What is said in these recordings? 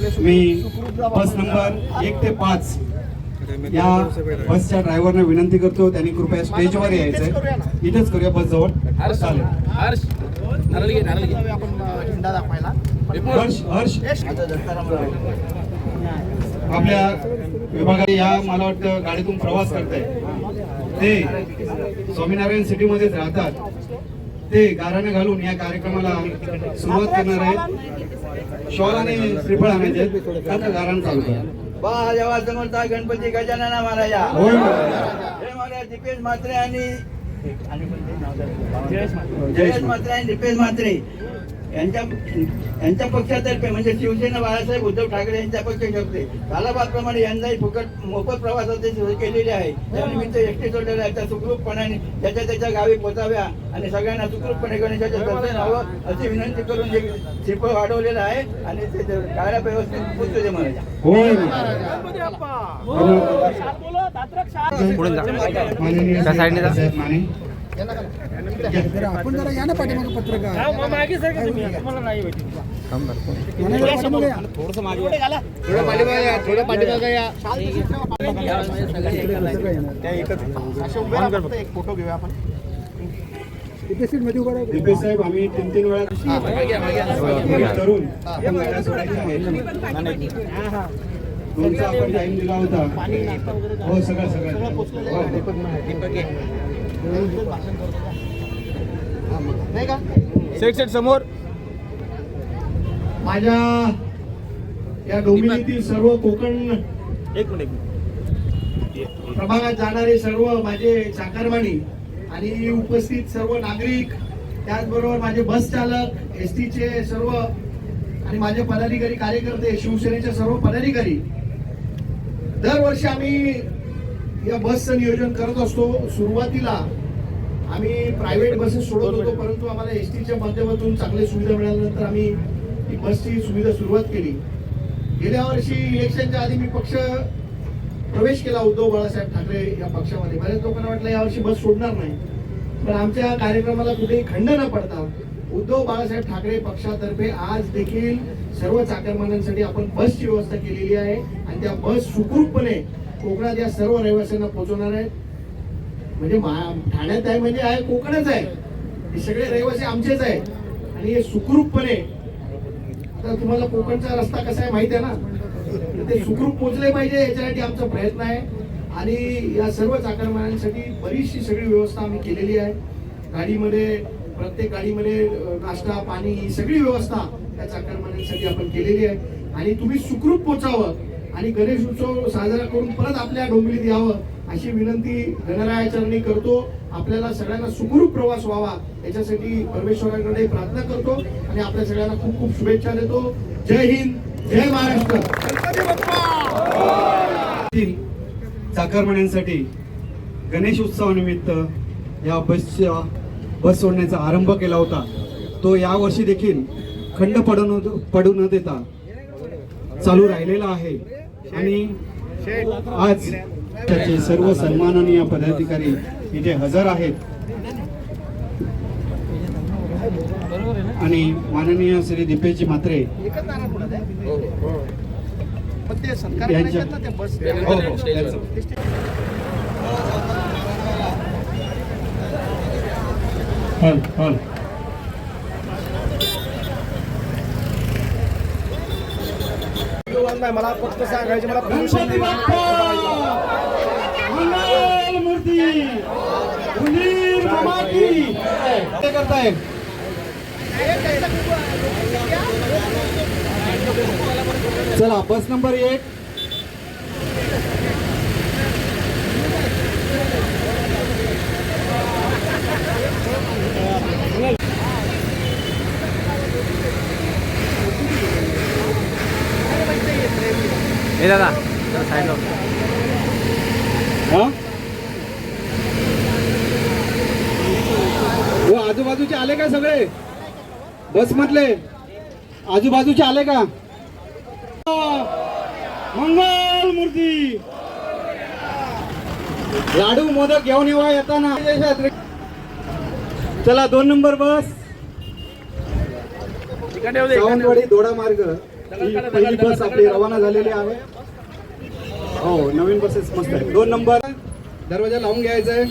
बस number एक ते पाच या बसच्या ड्रायव्हरने विनंती करतो त्यांनी कृपया स्टेजवर यायचंय. इथेच करूया बस जवळ चालेल. हर्ष. हर्ष हर्ष. आपल्या विभागात या मला वाटतं गाडीतून प्रवास करताय. ते स्वामीनारायण सिटीमध्येच राहतात. ते गाराने घालून या कार्यक्रमाला सुरुवात करणार आहेत. शॉल आणि श्रीफळ आणायचे आहेत. त्यांना गारान चालू करा बा जेव्हा समोरचा गणपती गजानना महाराजा. होय हे महाराज दीपेश म्हात्रे आणि जयेश म्हात्रे आणि दीपेश म्हात्रे. यांच्या यांच्या पक्षातर्फे म्हणजे शिवसेना बाळासाहेब उद्धव ठाकरे यांच्या पक्ष शकते कालाबादप्रमाणे यंदाही फुकट मोफत प्रवासाची सोय केलेली आहे. त्यानिमित्त एस टी सोडलेल्या त्या सुखरूपपणाने त्याच्या त्याच्या गावी पोचाव्या आणि सगळ्यांना सुखरूपपणे गणेशाच्या दर्शन व्हावं अशी विनंती करून एक श्रीफळ वाढवलेलं आहे आणि ते काळ्या व्यवस्थित पोचतो ते महाराज. आपण जरा या ना पाठीमागे पत्रकार थोडस मागे थोडं पाठीमागे या थोडं पाठीमागे या एक फोटो घेऊया आपण साहेब आम्ही तीन तीन वेळा तरुण दोनचा आपण टाइम दिला होता. हो सगळं सगळं. हो. नाही का? सेट सेट समोर. माझ्या या डोंबिवलीतील सर्व कोकण एक मिनिट प्रभागात जाणारे सर्व माझे चाकरमानी आणि उपस्थित सर्व नागरिक त्याचबरोबर माझे बस चालक एस टीचे सर्व आणि माझे पदाधिकारी कार्यकर्ते शिवसेनेचे सर्व पदाधिकारी दरवर्षी आम्ही या बसचं नियोजन करत असतो. सुरुवातीला आम्ही प्रायव्हेट बसेस सोडत होतो परंतु आम्हाला एस टीच्या माध्यमातून चांगली सुविधा मिळाल्यानंतर आम्ही ही बसची सुविधा सुरुवात केली. गेल्या वर्षी इलेक्शनच्या आधी मी पक्ष प्रवेश केला उद्धव बाळासाहेब ठाकरे या पक्षामध्ये. बऱ्याच लोकांना वाटलं यावर्षी बस सोडणार नाही. पण आमच्या कार्यक्रमाला कुठेही खंड न पडता उद्धव बाळासाहेब ठाकरे पक्षातर्फे आज देखील सर्व चाकरमान्यांसाठी आपण बसची व्यवस्था केलेली आहे आणि त्या बस सुखरूपपणे कोकणात या सर्व रहिवाशांना पोहोचवणार आहेत. म्हणजे मा- ठाण्यात आहे म्हणजे आहे कोकणच आहे. हे सगळे रहिवासी आमचेच आहेत. आणि हे सुखरूपपणे आता तुम्हाला कोकणचा रस्ता कसा आहे माहिती आहे ना? तर ते सुखरूप पोचले पाहिजे याच्यासाठी आमचा प्रयत्न आहे. आणि या सर्व चाकरमान्यांसाठी बरीचशी सगळी व्यवस्था आम्ही केलेली आहे. गाडीमध्ये प्रत्येक गाडीमध्ये नाश्ता पाणी ही सगळी व्यवस्था त्या चाकरमान्यांसाठी आपण केलेली आहे. आणि तुम्ही सुखरूप पोचावं आणि गणेश उत्सव साजरा करून परत आपल्या डोंबिवलीत यावं अशी विनंती गणरायाचरणी करतो. आपल्याला सगळ्यांना सुखरूप प्रवास व्हावा याच्यासाठी परमेश्वराकडे प्रार्थना करतो आणि आपल्या सगळ्यांना खूप खूप शुभेच्छा देतो. जय हिंद जय महाराष्ट्र. चाकरमान्यांसाठी गणेश उत्सवानिमित्त या बसच्या बस सोडण्याचा आरंभ केला होता. तो यावर्षी देखील खंड पडू न पडू न देता चालू राहिलेला आहे. आणि आज त्याचे सर्व सन्माननीय पदाधिकारी इथे हजर आहेत. आणि माननीय श्री दीपेशजी म्हात्रे पण ते सरकार यांच्या- ना ते बस हो, हो. हल हल. मला फक्त सांगायचे मला मूर्ती! करताय. चला बस नंबर एक. हे दादा साईडला हा आजूबाजूचे आले का सगळे? बस मधले? आजूबाजूचे आले का? मंगल मूर्ती. लाडू मोदक घेऊन येवा येताना. चला दोन नंबर बस. सावंतवाडी दोडा मार्ग. ही पहिली बस आपली रवाना झालेली आहे. हो नवीन बसेस मस्त आहे दोन नंबर. दरवाजा लावून घ्यायचा आहे.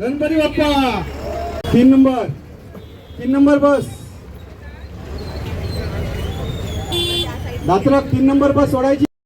गणपती बाप्पा. तीन नंबर. तीन नंबर बस. दात्रक तीन नंबर बस सोडायची